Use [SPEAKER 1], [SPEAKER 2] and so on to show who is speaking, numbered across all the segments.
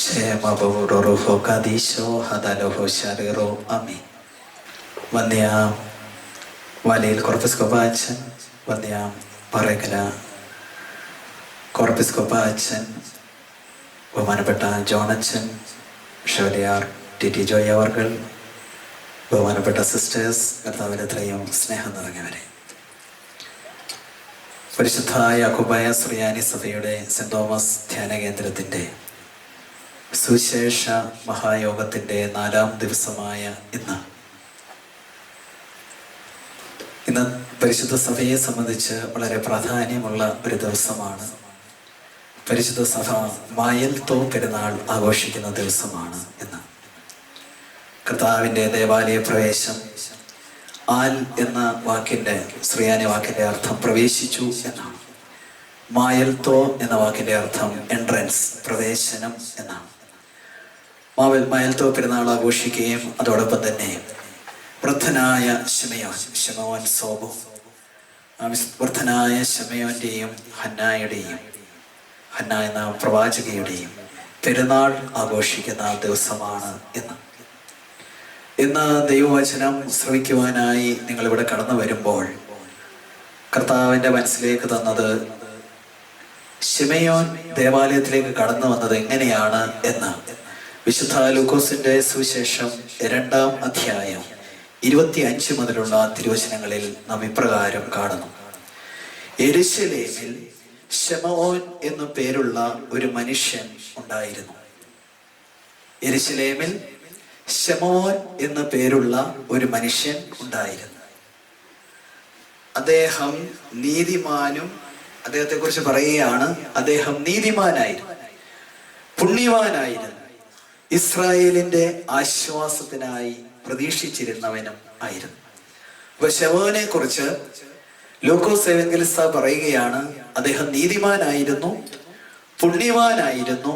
[SPEAKER 1] ക്ഷേമപൂർവഹോ കദീശോ ഹതലോഹോ ശരീറോ അമി വന്യ വലയിൽ കോർപ്പിസ്കോപ്പ അച്ഛൻ വന്യ പറയക്കല കോർപ്പിസ്കോപ്പ അച്ഛൻ ബഹുമാനപ്പെട്ട ജോണച്ചൻ ഷോലിയാർ ടി ടി ജോയ് അവർകൾ ബഹുമാനപ്പെട്ട സിസ്റ്റേഴ്സ് കർത്താവിനത്രയും സ്നേഹം നിറഞ്ഞവരെ. പരിശുദ്ധായ അക്കുബായ ശ്രീയാനി സഭയുടെ സെന്റ് തോമസ് ധ്യാന കേന്ദ്രത്തിന്റെ സുവിശേഷ മഹായോഗത്തിന്റെ നാലാം ദിവസമായ ഇന്ന്. ഇന്ന് പരിശുദ്ധ സഭയെ സംബന്ധിച്ച് വളരെ പ്രാധാന്യമുള്ള ഒരു ദിവസമാണ്. പരിശുദ്ധ സഭ മായൽ തോ പെരുന്നാൾ ആഘോഷിക്കുന്ന ദിവസമാണ് ഇന്ന്. കർത്താവിന്റെ ദേവാലയ പ്രവേശം ആൽ എന്ന വാക്കിന്റെ ശ്രീയാനി വാക്കിന്റെ അർത്ഥം പ്രവേശിച്ചു എന്നാണ്. മായൽ തോ എന്ന വാക്കിന്റെ അർത്ഥം എൻട്രൻസ് പ്രവേശനം എന്നാണ്. മാവൽ മയൽത്തോ പെരുന്നാൾ ആഘോഷിക്കുകയും അതോടൊപ്പം തന്നെ വൃദ്ധനായ ശമയോ ശമവാൻ സോബോ വൃദ്ധനായ ശമയോന്റെയും ഹന്നായുടെയും ഹന്ന എന്ന പ്രവാചകയുടെയും പെരുന്നാൾ ആഘോഷിക്കുന്ന ദിവസമാണ് എന്ന് ഇന്ന് ദൈവവചനം ശ്രവിക്കുവാനായി നിങ്ങൾ ഇവിടെ കടന്നു വരുമ്പോൾ കർത്താവിന്റെ മനസ്സിലേക്ക് തന്നത് ശിമയോൻ ദേവാലയത്തിലേക്ക് കടന്നു വന്നത് എങ്ങനെയാണ് എന്ന് വിശുദ്ധ ലൂക്കോസിന്റെ സുവിശേഷം രണ്ടാം അധ്യായം ഇരുപത്തി അഞ്ച് മുതലുള്ള തിരുവചനങ്ങളിൽ നാം ഇപ്രകാരം കാണുന്നു. എരുശലേമിൽ ഷെമോൻ എന്നു പേരുള്ള ഒരു മനുഷ്യൻ ഉണ്ടായിരുന്നു. എരുശലേമിൽ ഷെമോൻ എന്നു പേരുള്ള ഒരു മനുഷ്യൻ ഉണ്ടായിരുന്നു. അദ്ദേഹം നീതിമാനും അദ്ദേഹത്തെ കുറിച്ച് പറയുകയാണ് അദ്ദേഹം നീതിമാനായിരുന്നു പുണ്യവാനായിരുന്നു. ഇസ്രായേലിന്റെ ആശ്വാസത്തിനായി പ്രതീക്ഷിച്ചിരുന്നവനും ആയിരുന്നു. അപ്പൊ ശവോനെ കുറിച്ച് ലൂക്കോസ് എവെങ്കലിസ പറയുകയാണ് അദ്ദേഹം നീതിമാനായിരുന്നു പുണ്യവാനായിരുന്നു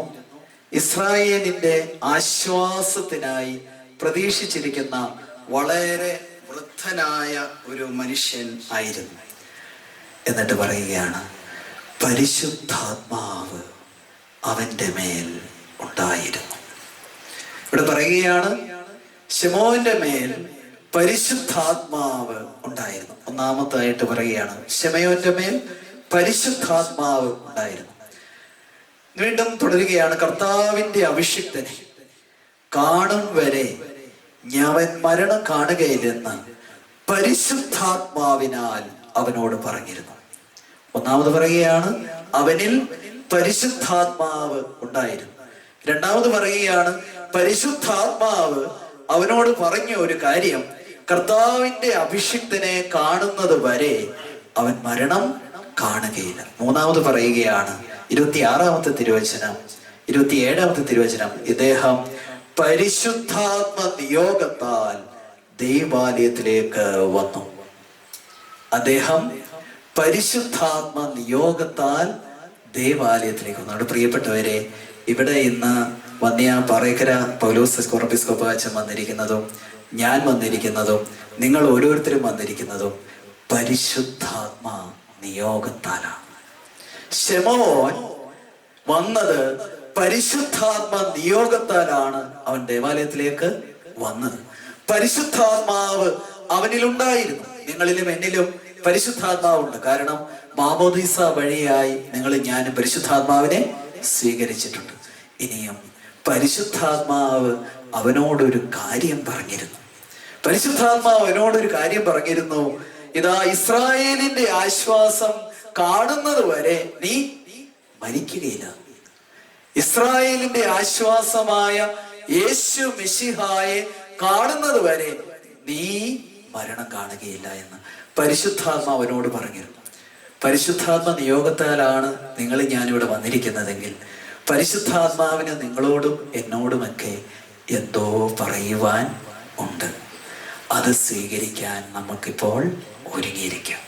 [SPEAKER 1] ഇസ്രായേലിന്റെ ആശ്വാസത്തിനായി പ്രതീക്ഷിച്ചിരിക്കുന്ന വളരെ വൃദ്ധനായ ഒരു മനുഷ്യൻ ആയിരുന്നു. എന്നിട്ട് പറയുകയാണ് പരിശുദ്ധാത്മാവ് അവന്റെ മേൽ പറയുകയാണ് ശമോന്റെ മേൽ പരിശുദ്ധാത്മാവ് ഉണ്ടായിരുന്നു. ഒന്നാമത്തായിട്ട് പറയുകയാണ് ശമയോന്റെ മേൽ പരിശുദ്ധാത്മാവ് ഉണ്ടായിരുന്നു. വീണ്ടും തുടരുകയാണ് കർത്താവിന്റെ അഭിഷിക്തനെ കാണും വരെ ഞാൻ മരണം കാണുകയില്ലെന്ന് പരിശുദ്ധാത്മാവിനാൽ അവനോട് പറഞ്ഞിരുന്നു. ഒന്നാമത് പറയുകയാണ് അവനിൽ പരിശുദ്ധാത്മാവ് ഉണ്ടായിരുന്നു. രണ്ടാമത് പറയുകയാണ് പരിശുദ്ധാത്മാവ് അവനോട് പറഞ്ഞ ഒരു കാര്യം കർത്താവിന്റെ അഭിഷിക്തനെ കാണുന്നത് വരെ അവൻ മരണം കാണുകയില്ല. മൂന്നാമത് പറയുകയാണ് ഇരുപത്തിയാറാമത്തെ തിരുവചനം ഇരുപത്തിയേഴാമത്തെ തിരുവചനം ഇദ്ദേഹം പരിശുദ്ധാത്മ നിയോഗത്താൽ ദൈവാലയത്തിലേക്ക് വന്നു. അദ്ദേഹം പരിശുദ്ധാത്മ നിയോഗത്താൽ ദേവാലയത്തിലേക്ക് വന്നു. പ്രിയപ്പെട്ടവരെ ഇവിടെ ഇന്ന് വന്യ പറയക്കര പൗലോസ് കോർപ്പിസ്കോപ്പ് അച്ഛൻ വന്നിരിക്കുന്നതും ഞാൻ വന്നിരിക്കുന്നതും നിങ്ങൾ ഓരോരുത്തരും വന്നിരിക്കുന്നതും പരിശുദ്ധാത്മാ നിയോഗത്താലാണ്. ശമോൻ വന്നത് പരിശുദ്ധാത്മ നിയോഗത്താലാണ് അവൻ ദേവാലയത്തിലേക്ക് വന്നത്. പരിശുദ്ധാത്മാവ് അവനിലുണ്ടായിരുന്നു നിങ്ങളിലും എന്നിലും പരിശുദ്ധാത്മാവുണ്ട്. കാരണം മാമോദീസ വഴിയായി നിങ്ങൾ ഞാൻ പരിശുദ്ധാത്മാവിനെ സ്വീകരിച്ചിട്ടുണ്ട്. ഇനിയും പരിശുദ്ധാത്മാവ് അവനോടൊരു കാര്യം പറഞ്ഞിരുന്നു. പരിശുദ്ധാത്മാവ് അവനോടൊരു കാര്യം പറഞ്ഞിരുന്നു. ഇതാ ഇസ്രായേലിന്റെ ആശ്വാസം കാണുന്നത് വരെ നീ മരിക്കുകയില്ല. ഇസ്രായേലിന്റെ ആശ്വാസമായ യേശു മിശിഹായെ കാണുന്നത് വരെ നീ മരണം കാണുകയില്ല എന്ന് പരിശുദ്ധാത്മ അവനോട് പറഞ്ഞിരുന്നു. പരിശുദ്ധാത്മ നിയോഗത്താലാണ് നിങ്ങൾ ഞാനിവിടെ വന്നിരിക്കുന്നതെങ്കിൽ പരിശുദ്ധാത്മാവിന് നിങ്ങളോടും എന്നോടുമൊക്കെ എന്തോ പറയുവാൻ ഉണ്ട്. അത് സ്വീകരിക്കാൻ നമുക്കിപ്പോൾ ഒരുങ്ങിയിരിക്കാം.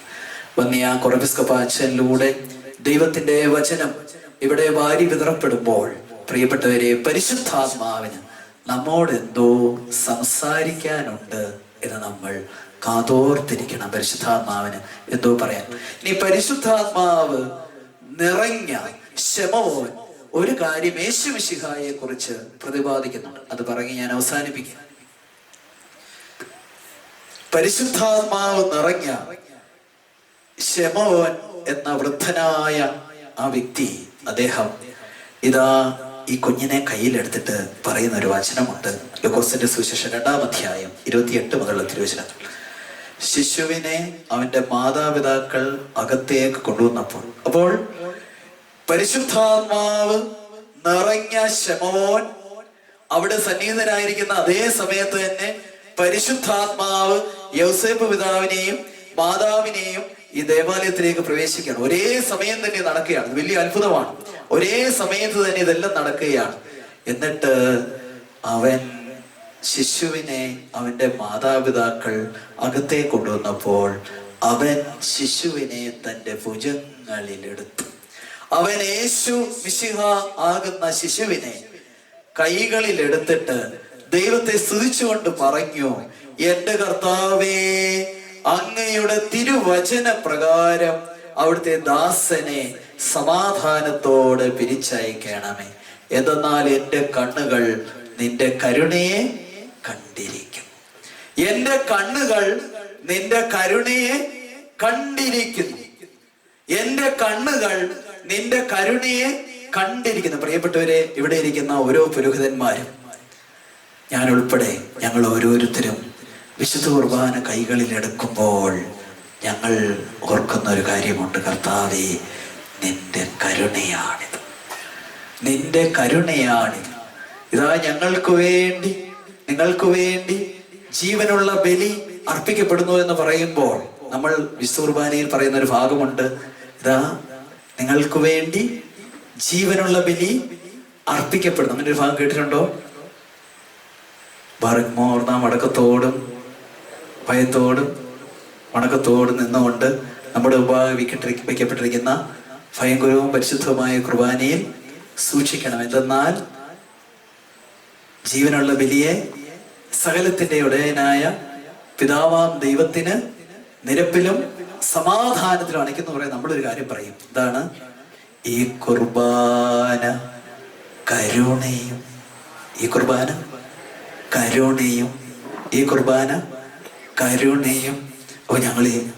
[SPEAKER 1] വന്നിയ കുറബിസ്കപ്പാച്ചനിലൂടെ ദൈവത്തിന്റെ വചനം ഇവിടെ വാരി വിതറപ്പെടുമ്പോൾ പ്രിയപ്പെട്ടവരെ പരിശുദ്ധാത്മാവിന് നമ്മോട് എന്തോ സംസാരിക്കാനുണ്ട് എന്ന് നമ്മൾ കാതോർത്തിരിക്കണം. പരിശുദ്ധാത്മാവിന് എന്തോ പറയാം ഇനി പരിശുദ്ധാത്മാവ് നിറഞ്ഞ ശമോൻ ഒരു കാര്യം യേശു മിശിഹായെ കുറിച്ച് പ്രതിപാദിക്കുന്നുണ്ട്. അത് പറഞ്ഞ് ഞാൻ അവസാനിപ്പിക്കാം. പരിശുദ്ധാത്മാവ് നിറഞ്ഞ ശമോൻ എന്ന വൃദ്ധനായ ആ വ്യക്തി അദ്ദേഹം ഇതാ ഈ കുഞ്ഞിനെ കയ്യിലെടുത്തിട്ട് പറയുന്ന ഒരു വചനമുണ്ട്. ലോകോസിന്റെ സുവിശേഷം രണ്ടാം അധ്യായം ഇരുപത്തിയെട്ട് മുതലുള്ള തിരുവചനം ശിശുവിനെ അവന്റെ മാതാപിതാക്കൾ അകത്തേക്ക് കൊണ്ടുവന്നപ്പോൾ അപ്പോൾ പരിശുദ്ധാത്മാവ് നിറഞ്ഞ ശമോൻ അവിടെ സന്നിഹിതനായിരിക്കുന്ന അതേ സമയത്ത് തന്നെ പരിശുദ്ധാത്മാവ് യൗസേപ്പ് പിതാവിനെയും മാതാവിനെയും ഈ ദേവാലയത്തിലേക്ക് പ്രവേശിക്കുകയാണ്. ഒരേ സമയം തന്നെ നടക്കുകയാണ്. വലിയ അത്ഭുതമാണ്. ഒരേ സമയത്ത് തന്നെ ഇതെല്ലാം നടക്കുകയാണ്. എന്നിട്ട് അവൻ ശിശുവിനെ അവന്റെ മാതാപിതാക്കൾ അകത്തേ കൊണ്ടുവന്നപ്പോൾ അവൻ ശിശുവിനെ തന്റെ ഭുജങ്ങളിലെടുത്തു. അവൻ യേശു മിശിഹ ആകുന്ന ശിശുവിനെ കൈകളിൽ എടുത്തിട്ട് ദൈവത്തെ സ്തുതിച്ചുകൊണ്ട് പറഞ്ഞു എന്റെ കർത്താവേ അങ്ങയുടെ തിരുവചന പ്രകാരം അവിടുത്തെ ദാസനെ സമാധാനത്തോടെ പിരിച്ചയക്കണമേ. എന്തെന്നാൽ എന്റെ കണ്ണുകൾ നിന്റെ കരുണയെ കണ്ടിരിക്കും. എന്റെ കണ്ണുകൾ നിന്റെ കരുണയെ കണ്ടിരിക്കുന്നു. എന്റെ കണ്ണുകൾ നിന്റെ കരുണയെ കണ്ടിരിക്കുന്ന പ്രിയപ്പെട്ടവരെ ഇവിടെ ഇരിക്കുന്ന ഓരോ പുരോഹിതന്മാരും ഞാൻ ഉൾപ്പെടെ ഞങ്ങൾ ഓരോരുത്തരും വിശുദ്ധ കുർബാന കൈകളിൽ എടുക്കുമ്പോൾ ഞങ്ങൾ ഓർക്കുന്ന ഒരു കാര്യമുണ്ട് കർത്താവേ നിന്റെ കരുണയാണിത്. നിന്റെ കരുണയാണിത്. ഇതാ ഞങ്ങൾക്ക് വേണ്ടി നിങ്ങൾക്ക് വേണ്ടി ജീവനുള്ള ബലി അർപ്പിക്കപ്പെടുന്നു എന്ന് പറയുമ്പോൾ നമ്മൾ വിശുദ്ധ കുർബാനയിൽ പറയുന്ന ഒരു ഭാഗമുണ്ട്. ഇതാ നിങ്ങൾക്ക് വേണ്ടി ജീവനുള്ള ബലി അർപ്പിക്കപ്പെടുന്നു. അങ്ങനെ ഒരു ഭാഗം കേട്ടിട്ടുണ്ടോ? ബർഗ്മോർന്ന മടക്കത്തോടും ഭയത്തോടും വണക്കത്തോടും നിന്നുകൊണ്ട് നമ്മുടെ ഉപയോഗിക്കപ്പെട്ടി വയ്ക്കപ്പെട്ടിരിക്കുന്ന ഭയങ്കരവും പരിശുദ്ധവുമായ കുർബാനയിൽ സൂക്ഷിക്കണം. എന്തെന്നാൽ ജീവനുള്ള ബലിയെ സകലത്തിന്റെ ഉടയനായ പിതാവാം ദൈവത്തിന് നിരപ്പിലും സമാധാനത്തിലും അണയ്ക്കുന്ന പറയാൻ നമ്മളൊരു കാര്യം പറയും. ഇതാണ് ഈ കുർബാന കരുണയും. ഈ കുർബാന കരുണയും. ഈ കുർബാന കരുണയും. അപ്പോൾ ഞങ്ങൾ ഈ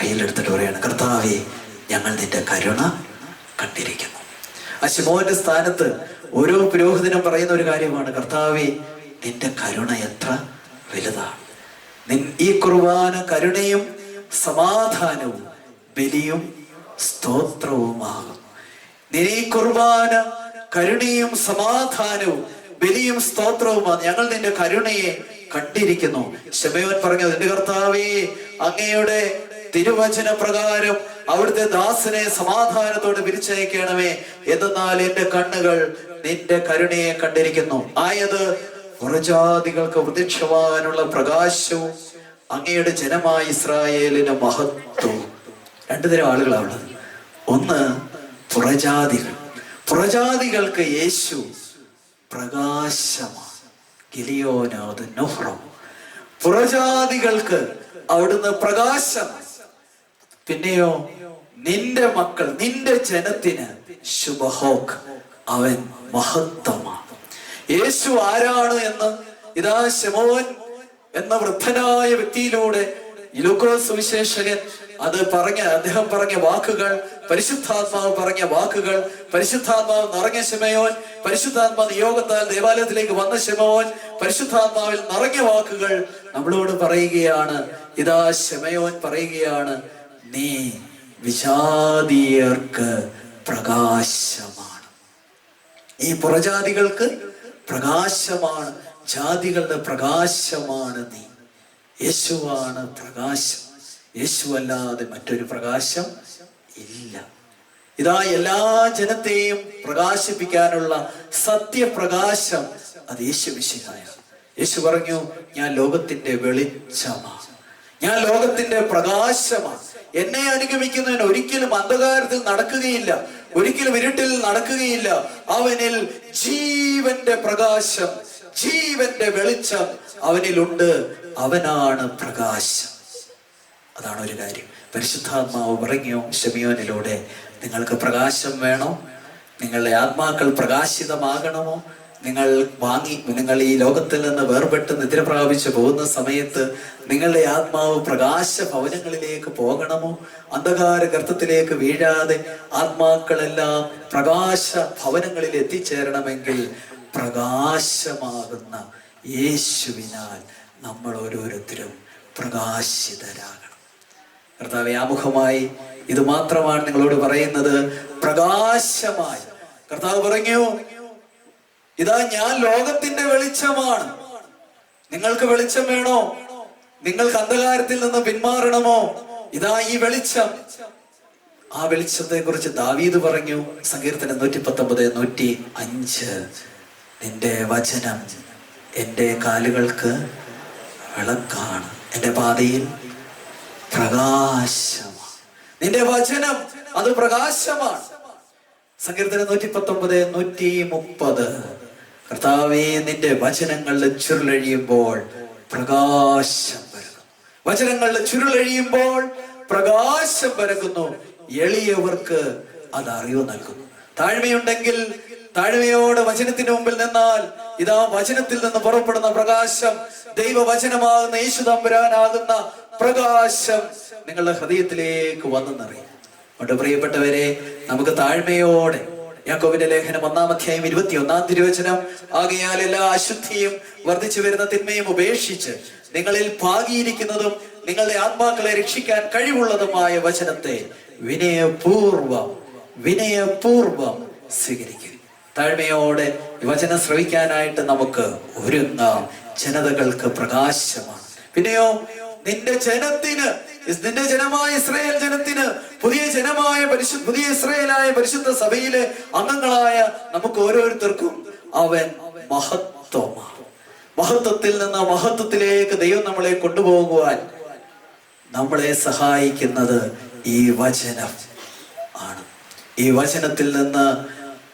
[SPEAKER 1] കയ്യിലെടുത്തിട്ട് പറയാണ് കർത്താവെ ഞങ്ങൾ നിന്റെ കരുണ കണ്ടിരിക്കുന്നു. ആ ശിമോന്റെ സ്ഥാനത്ത് ഓരോ പുരോഹിതനും പറയുന്ന ഒരു കാര്യമാണ് കർത്താവെ നിന്റെ കരുണ എത്ര വലുതാണ്. ഈ കുർബാന കരുണയും സമാധാനവും ബലിയും സ്തോത്രവുമാകും. ഈ കുർബാന കരുണയും സമാധാനവും ബലിയും സ്തോത്രവുമാണ്. ഞങ്ങൾ നിന്റെ കരുണയെ കണ്ടിരിക്കുന്നു. ശബയോൻ പറഞ്ഞു എന്റെ കർത്താവേ അങ്ങയുടെ തിരുവചന പ്രകാരം അവിടുത്തെ ദാസനെ സമാധാനത്തോടെ വിരിച്ചയക്കണമേ. എന്നാൽ എന്റെ കണ്ണുകൾ നിന്റെ കരുണയെ കണ്ടിരിക്കുന്നു. ആയത് പുറജാതികൾക്ക് പ്രത്യക്ഷമാകാനുള്ള പ്രകാശവും അങ്ങയുടെ ജനമായ ഇസ്രായേലിന് മഹത്വം. രണ്ടു തരം ആളുകളാണ് ഒന്ന് പുറജാതികൾ. പുറജാതികൾക്ക് യേശു പ്രകാശമാണ്. പുറജാതികൾക്ക് അവിടുന്ന് പ്രകാശം. പിന്നെയോ നിന്റെ മക്കൾ നിന്റെ ജനത്തിന് ശുഭഹോക്ക് അവൻ മഹത്വമാണ്. യേശു ആരാണ് എന്ന് ഇതാ ശമോൻ എന്ന വൃദ്ധനായ വ്യക്തിയിലൂടെ ലൂക്കോസ് സുവിശേഷകൻ അത് പറഞ്ഞ അദ്ദേഹം പറഞ്ഞ വാക്കുകൾ പരിശുദ്ധാത്മാവ് പറഞ്ഞ വാക്കുകൾ പരിശുദ്ധാത്മാവ് നിറഞ്ഞ ശിമയോൻ പരിശുദ്ധാത്മാ നിയോഗത്താൽ ദേവാലയത്തിലേക്ക് വന്ന ശിമയോൻ പരിശുദ്ധാത്മാവിൽ നിറഞ്ഞ വാക്കുകൾ നമ്മളോട് പറയുകയാണ്. ഇതാ ശിമയോൻ പറയുകയാണ് നീ വിഷാദീയർക്ക് പ്രകാശമാണ്. ഈ പുറജാതികൾക്ക് പ്രകാശമാണ്. ജാതികളുടെ പ്രകാശമാണ് നീ. യേശുവാണ് പ്രകാശം. യേശു അല്ലാതെ മറ്റൊരു പ്രകാശം ഇല്ല. ഇതാ എല്ലാ ജനത്തെയും പ്രകാശിപ്പിക്കാനുള്ള സത്യപ്രകാശം അത് യേശു വിശുദ്ധായ യേശു പറഞ്ഞു ഞാൻ ലോകത്തിന്റെ വെളിച്ചമാണ് ഞാൻ ലോകത്തിന്റെ പ്രകാശമാണ്. എന്നെ അനുഗമിക്കുന്നവൻ ഒരിക്കലും അന്ധകാരത്തിൽ നടക്കുകയില്ല. ഒരിക്കലും ഇരുട്ടിൽ നടക്കുകയില്ല. അവനിൽ ജീവന്റെ പ്രകാശം ജീവന്റെ വെളിച്ചം അവനിലുണ്ട്. അവനാണ് പ്രകാശം. അതാണ് ഒരു കാര്യം. പരിശുദ്ധാത്മാവ് ഇറങ്ങിയോ ഷമിയോനിലൂടെ നിങ്ങൾക്ക് പ്രകാശം വേണോ? നിങ്ങളുടെ ആത്മാക്കൾ പ്രകാശിതമാകണമോ? നിങ്ങൾ വാങ്ങി നിങ്ങൾ ഈ ലോകത്തിൽ നിന്ന് വേർപെട്ട് നിദ്ര പ്രാപിച്ച് പോകുന്ന സമയത്ത് നിങ്ങളുടെ ആത്മാവ് പ്രകാശ ഭവനങ്ങളിലേക്ക് പോകണമോ? അന്ധകാര ഗർത്തത്തിലേക്ക് വീഴാതെ ആത്മാക്കളെല്ലാം പ്രകാശ ഭവനങ്ങളിൽ എത്തിച്ചേരണമെങ്കിൽ പ്രകാശമാകുന്ന യേശുവിനാൽ നമ്മൾ ഓരോരുത്തരും പ്രകാശിതരാകണം. കർത്താവ് ആമുഖമായി ഇത് മാത്രമാണ് നിങ്ങളോട് പറയുന്നത്. പ്രകാശമായി. കർത്താവ് പറഞ്ഞു ഇതാ ഞാൻ ലോകത്തിന്റെ വെളിച്ചമാണ്. നിങ്ങൾക്ക് വെളിച്ചം വേണോ? നിങ്ങൾക്ക് അന്ധകാരത്തിൽ നിന്ന് പിന്മാറണമോ? ഇതാ ഈ വെളിച്ചം. ആ വെളിച്ചത്തെ കുറിച്ച് ദാവീദ് പറഞ്ഞു സങ്കീർത്തനം നൂറ്റി പത്തൊമ്പത് നൂറ്റി അഞ്ച് നിന്റെ വചനം എന്റെ കാലുകൾക്ക് വിളക്കാണ്. എന്റെ പാതയിൽ പ്രകാശമാണ്. നിന്റെ വചനം അത് പ്രകാശമാണ്. സങ്കീർത്തനം നൂറ്റി പത്തൊമ്പത് നൂറ്റി മുപ്പത് കർത്താവേ നിന്റെ വചനങ്ങളുടെ ചുരുളഴിയുമ്പോൾ പ്രകാശം പരക്കുന്നു. വചനങ്ങളുടെ ചുരുളഴിയുമ്പോൾ പ്രകാശം പരക്കുന്നു. എളിയവർക്ക് അത് അറിവ് നൽകുന്നു. താഴ്മയുണ്ടെങ്കിൽ താഴ്മയോടെ വചനത്തിന് മുമ്പിൽ നിന്നാൽ ഇതാ വചനത്തിൽ നിന്ന് പുറപ്പെടുന്ന പ്രകാശം ദൈവവചനമാകുന്ന യേശു തമ്പുരാനാകുന്ന പ്രകാശം നിങ്ങളുടെ ഹൃദയത്തിലേക്ക് വന്നു നിറയും അതുകൊണ്ട് പ്രിയപ്പെട്ടവരെ നമുക്ക് താഴ്മയോടെ യാക്കോവിന്റെ ലേഖനം ഒന്നാം അധ്യായം ഇരുപത്തി ഒന്നാം തിരുവചനം ആകയാൽ എല്ലാ അശുദ്ധിയും വർദ്ധിച്ചു വരുന്ന തിന്മയും ഉപേക്ഷിച്ച് നിങ്ങളിൽ ഭാഗിയിരിക്കുന്നതും നിങ്ങളുടെ ആത്മാക്കളെ രക്ഷിക്കാൻ കഴിവുള്ളതുമായ വചനത്തെ വിനയപൂർവം വിനയപൂർവം സ്വീകരിക്കുക. താഴ്മയോടെ വചനം ശ്രവിക്കാനായിട്ട് നമുക്ക് ഒരുങ്ങ ജനതകൾക്ക് പ്രകാശമാണ്. പിന്നെയോ നിന്റെ ജനത്തിന് നിന്റെ ജനമായ ഇസ്രയേൽ ജനത്തിന് പുതിയ ജനമായ പരിശു പുതിയ ഇസ്രയേലായ പരിശുദ്ധ സഭയിലെ അംഗങ്ങളായ നമുക്ക് ഓരോരുത്തർക്കും അവൻ മഹത്വമാണ്. മഹത്വത്തിൽ നിന്ന് മഹത്വത്തിലേക്ക് ദൈവം നമ്മളെ കൊണ്ടുപോകുവാൻ നമ്മളെ സഹായിക്കുന്നത് ഈ വചനം ആണ്. ഈ വചനത്തിൽ നിന്ന്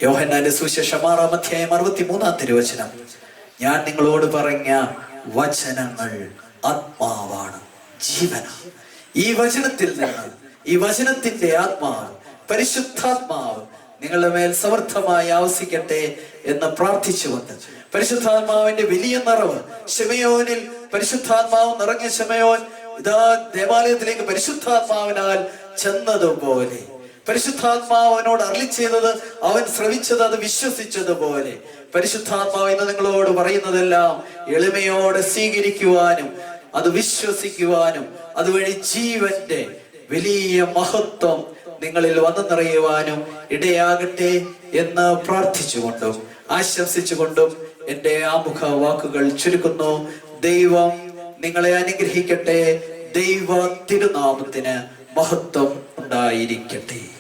[SPEAKER 1] യോഹന്നാന്റെ സുശേഷം ആറാം അധ്യായം അറുപത്തി മൂന്നാം തിരുവചനം. ഞാൻ നിങ്ങളോട് പറഞ്ഞ വചനങ്ങൾ ആത്മാവാണ് ജീവനാണ് ഈ വചനത്തിൽ നിന്ന് ഈ വചനത്തിന്റെ ആത്മാവ് പരിശുദ്ധാത്മാവ് നിങ്ങളുടെ മേൽ സമർത്ഥമായി ആവസിക്കട്ടെ എന്ന് പ്രാർത്ഥിച്ചുകൊണ്ട് പരിശുദ്ധാത്മാവിന്റെ വലിയ നിറവ് ശമയോനിൽ പരിശുദ്ധാത്മാവ് നിറഞ്ഞ ശമയോൻ ഇതാ ദേവാലയത്തിലേക്ക് പരിശുദ്ധാത്മാവിനാൽ ചെന്നതുപോലെ പരിശുദ്ധാത്മാവ് അവനോട് ചെയ്തത് അവൻ ശ്രവിച്ചത് അത് വിശ്വസിച്ചതുപോലെ. പരിശുദ്ധാത്മാവ് ഇന്ന് നിങ്ങളോട് പറയുന്നതെല്ലാം എളിമയോടെ സ്വീകരിക്കുവാനും അത് വിശ്വസിക്കുവാനും അതുവഴി ജീവന്റെ വലിയ മഹത്വം നിങ്ങളിൽ വന്നു നിറയുവാനും ഇടയാകട്ടെ എന്ന് പ്രാർത്ഥിച്ചുകൊണ്ടും ആശംസിച്ചുകൊണ്ടും എന്റെ ആമുഖ വാക്കുകൾ ചുരുക്കുന്നു. ദൈവം നിങ്ങളെ അനുഗ്രഹിക്കട്ടെ. ദൈവ തിരുനാമത്തിന് മഹത്വം ഉണ്ടായിരിക്കട്ടെ.